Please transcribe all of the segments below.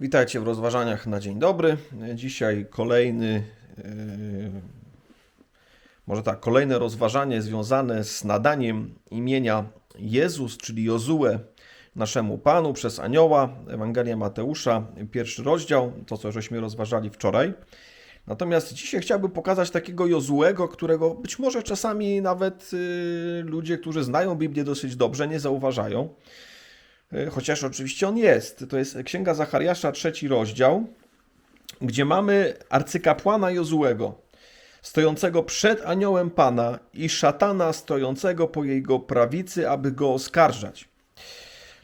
Witajcie w rozważaniach na dzień dobry. Dzisiaj kolejny, yy, może tak, kolejne rozważanie związane z nadaniem imienia Jezus, czyli Jozue naszemu Panu przez anioła. Ewangelia Mateusza, pierwszy rozdział, to co żeśmy rozważali wczoraj. Natomiast dzisiaj chciałbym pokazać takiego Jozuego, którego być może czasami nawet yy, ludzie, którzy znają Biblię dosyć dobrze, nie zauważają. Yy, Chociaż oczywiście on jest. To jest Księga Zachariasza, trzeci rozdział, gdzie mamy arcykapłana Jozuego, stojącego przed aniołem Pana i szatana stojącego po jego prawicy, aby go oskarżać.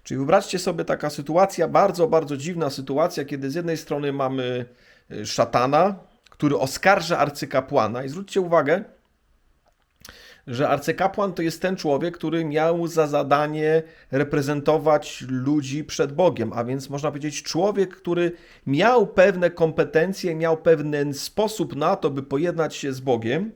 Czyli wyobraźcie sobie taka sytuacja, bardzo, bardzo dziwna sytuacja, kiedy z jednej strony mamy y, szatana, który oskarża arcykapłana i zwróćcie uwagę, że arcykapłan to jest ten człowiek, który miał za zadanie reprezentować ludzi przed Bogiem, a więc można powiedzieć człowiek, który miał pewne kompetencje, miał pewien sposób na to, by pojednać się z Bogiem.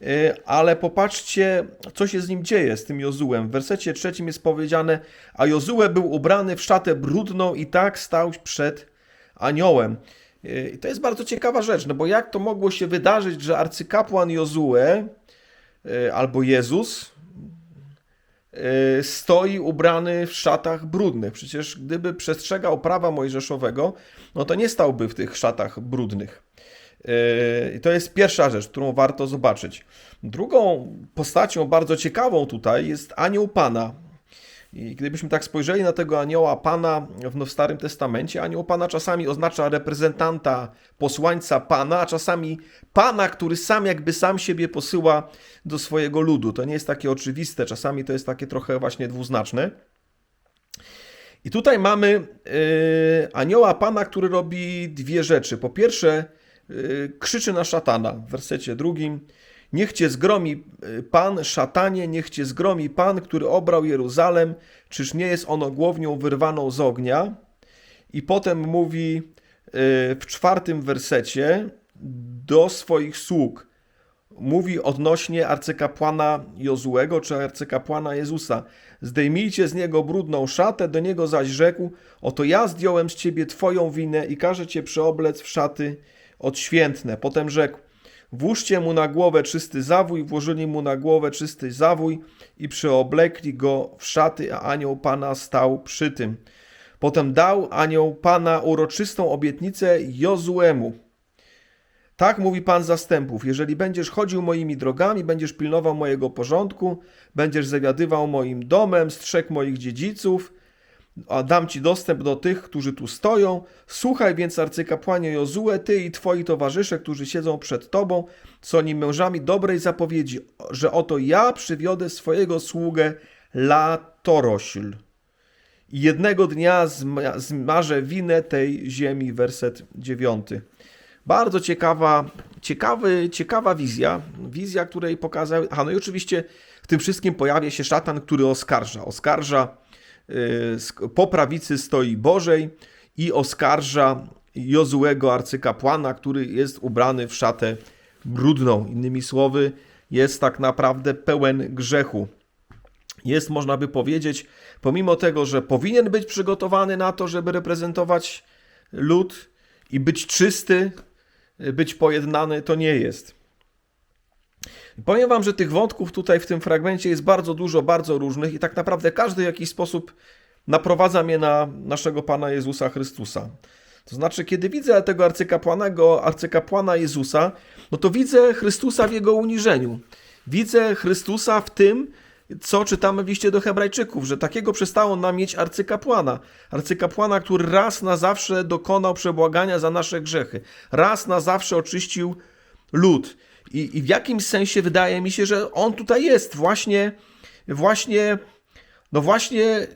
Yy, Ale popatrzcie, co się z nim dzieje, z tym Jozułem. W wersecie trzecim jest powiedziane, a Jozue był ubrany w szatę brudną i tak stał przed aniołem. Yy, I to jest bardzo ciekawa rzecz, no bo jak to mogło się wydarzyć, że arcykapłan Jozue albo Jezus y, stoi ubrany w szatach brudnych. Przecież gdyby przestrzegał prawa mojżeszowego, no to nie stałby w tych szatach brudnych. Y, I to jest pierwsza rzecz, którą warto zobaczyć. Drugą postacią bardzo ciekawą tutaj jest anioł Pana. I gdybyśmy tak spojrzeli na tego anioła Pana w Starym Testamencie, anioł Pana czasami oznacza reprezentanta, posłańca Pana, a czasami Pana, który sam jakby sam siebie posyła do swojego ludu. To nie jest takie oczywiste, czasami to jest takie trochę właśnie dwuznaczne. I tutaj mamy yy, anioła Pana, który robi dwie rzeczy. Po pierwsze, yy, krzyczy na szatana w wersecie drugim. Niech cię zgromi y, Pan, szatanie, niech cię zgromi Pan, który obrał Jeruzalem, czyż nie jest ono głownią wyrwaną z ognia? I potem mówi y, w czwartym wersecie do swoich sług. Mówi odnośnie arcykapłana Jozuego czy arcykapłana Jezusa. Zdejmijcie z niego brudną szatę, do niego zaś rzekł: Oto ja zdjąłem z ciebie twoją winę i każę cię przeoblec w szaty odświętne. Potem rzekł: Włóżcie mu na głowę czysty zawój, włożyli mu na głowę czysty zawój i przeoblekli go w szaty, a anioł Pana stał przy tym. Potem dał anioł Pana uroczystą obietnicę Jozuemu. Tak mówi Pan zastępów: Jeżeli będziesz chodził moimi drogami, będziesz pilnował mojego porządku, będziesz zawiadywał moim domem, strzegł moich dziedziców, a dam ci dostęp do tych, którzy tu stoją. Słuchaj więc, arcykapłanie Jozue, ty i twoi towarzysze, którzy siedzą przed tobą, są oni mężami dobrej zapowiedzi, że oto ja przywiodę swojego sługę Latorośl. I jednego dnia zma- zmarzę winę tej ziemi, werset dziewiąty. Bardzo ciekawa, ciekawy, ciekawa wizja, wizja, której pokazał. A no i oczywiście w tym wszystkim pojawia się szatan, który oskarża. Oskarża sk- po prawicy stoi Bożej i oskarża Jozuego arcykapłana, który jest ubrany w szatę brudną. Innymi słowy, jest tak naprawdę pełen grzechu. Jest, można by powiedzieć, pomimo tego, że powinien być przygotowany na to, żeby reprezentować lud i być czysty, być pojednany, to nie jest. Powiem Wam, że tych wątków tutaj w tym fragmencie jest bardzo dużo, bardzo różnych i tak naprawdę każdy w jakiś sposób naprowadza mnie na naszego Pana Jezusa Chrystusa. To znaczy, kiedy widzę tego arcykapłanego, arcykapłana Jezusa, no to widzę Chrystusa w Jego uniżeniu. Widzę Chrystusa w tym, co czytamy w liście do Hebrajczyków, że takiego przestało nam mieć arcykapłana. Arcykapłana, który raz na zawsze dokonał przebłagania za nasze grzechy. Raz na zawsze oczyścił lud. I, I w jakimś sensie wydaje mi się, że on tutaj jest właśnie, właśnie, no właśnie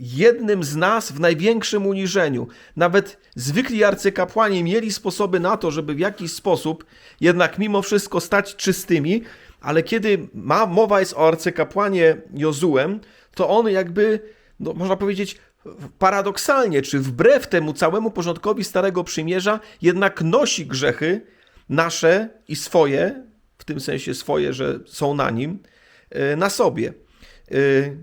jednym z nas w największym uniżeniu. Nawet zwykli arcykapłani mieli sposoby na to, żeby w jakiś sposób jednak mimo wszystko stać czystymi, ale kiedy ma, mowa jest o arcykapłanie Jozuem, to on jakby, no, można powiedzieć, paradoksalnie, czy wbrew temu całemu porządkowi Starego Przymierza, jednak nosi grzechy nasze i swoje, w tym sensie swoje, że są na nim, e, na sobie. E,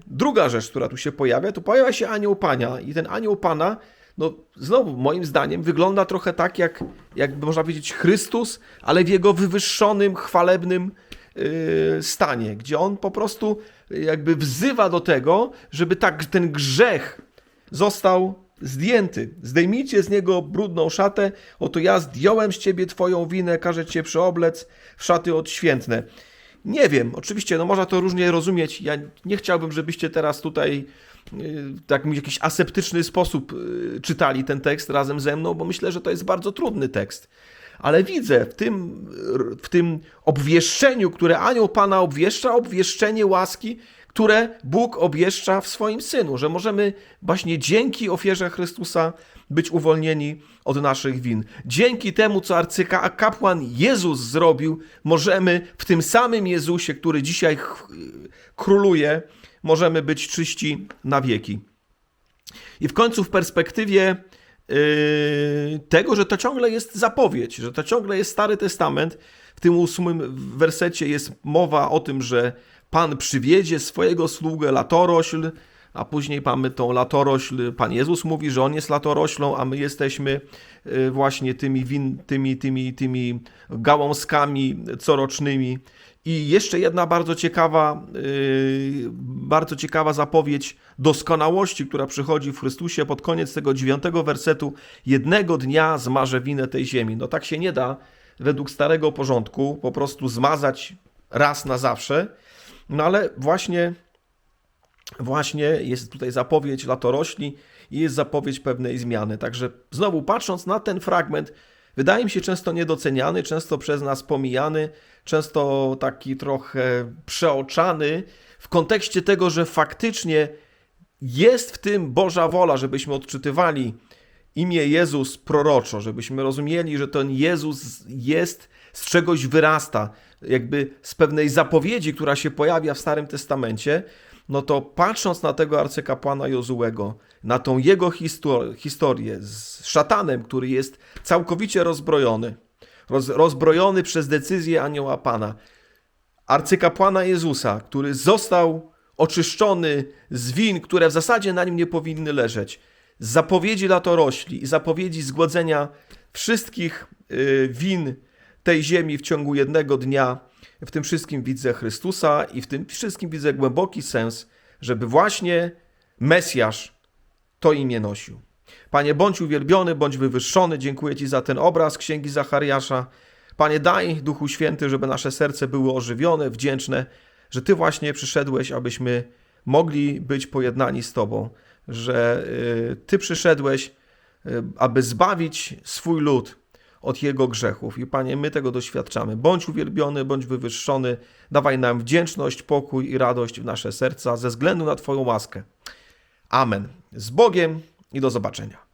Druga rzecz, która tu się pojawia, to pojawia się anioł Pana i ten anioł Pana no znowu moim zdaniem wygląda trochę tak, jak, jakby można powiedzieć Chrystus, ale w jego wywyższonym, chwalebnym yy, stanie, gdzie on po prostu jakby wzywa do tego, żeby tak ten grzech został zdjęty. Zdejmijcie z niego brudną szatę, oto ja zdjąłem z ciebie twoją winę, każę cię przeoblec w szaty odświętne. Nie wiem, oczywiście, no można to różnie rozumieć. Ja nie chciałbym, żebyście teraz tutaj yy, tak w jakiś aseptyczny sposób yy, czytali ten tekst razem ze mną, bo myślę, że to jest bardzo trudny tekst. Ale widzę w tym, w tym obwieszczeniu, które anioł Pana obwieszcza, obwieszczenie łaski, które Bóg obwieszcza w swoim Synu, że możemy właśnie dzięki ofierze Chrystusa być uwolnieni od naszych win. Dzięki temu, co arcykapłan Jezus zrobił, możemy w tym samym Jezusie, który dzisiaj króluje, możemy być czyści na wieki. I w końcu w perspektywie yy, tego, że to ciągle jest zapowiedź, że to ciągle jest Stary Testament, w tym ósmym wersecie jest mowa o tym, że Pan przywiedzie swojego sługę latorośl, a później mamy tą latorośl. Pan Jezus mówi, że On jest latoroślą, a my jesteśmy y, właśnie tymi, win, tymi, tymi, tymi gałązkami corocznymi. I jeszcze jedna bardzo ciekawa, yy, bardzo ciekawa zapowiedź doskonałości, która przychodzi w Chrystusie pod koniec tego dziewiątego wersetu. Jednego dnia zmarzę winę tej ziemi. No tak się nie da według starego porządku po prostu zmazać raz na zawsze. No ale właśnie, właśnie jest tutaj zapowiedź latorośli i jest zapowiedź pewnej zmiany. Także znowu patrząc na ten fragment, wydaje mi się często niedoceniany, często przez nas pomijany, często taki trochę przeoczany w kontekście tego, że faktycznie jest w tym Boża wola, żebyśmy odczytywali imię Jezus proroczo, żebyśmy rozumieli, że ten Jezus jest, z czegoś wyrasta, jakby z pewnej zapowiedzi, która się pojawia w Starym Testamencie, no to patrząc na tego arcykapłana Jozułego, na tą jego histor- historię z szatanem, który jest całkowicie rozbrojony, roz, rozbrojony przez decyzję anioła Pana, arcykapłana Jezusa, który został oczyszczony z win, które w zasadzie na nim nie powinny leżeć, z zapowiedzi latorośli i zapowiedzi zgładzenia wszystkich y, win tej ziemi w ciągu jednego dnia. W tym wszystkim widzę Chrystusa i w tym wszystkim widzę głęboki sens, żeby właśnie Mesjasz to imię nosił. Panie, bądź uwielbiony, bądź wywyższony. Dziękuję Ci za ten obraz Księgi Zachariasza. Panie, daj Duchu Święty, żeby nasze serce było ożywione, wdzięczne, że Ty właśnie przyszedłeś, abyśmy mogli być pojednani z Tobą, że y, Ty przyszedłeś, y, aby zbawić swój lud od jego grzechów. I Panie, my tego doświadczamy. Bądź uwielbiony, bądź wywyższony. Dawaj nam wdzięczność, pokój i radość w nasze serca ze względu na Twoją łaskę. Amen. Z Bogiem i do zobaczenia.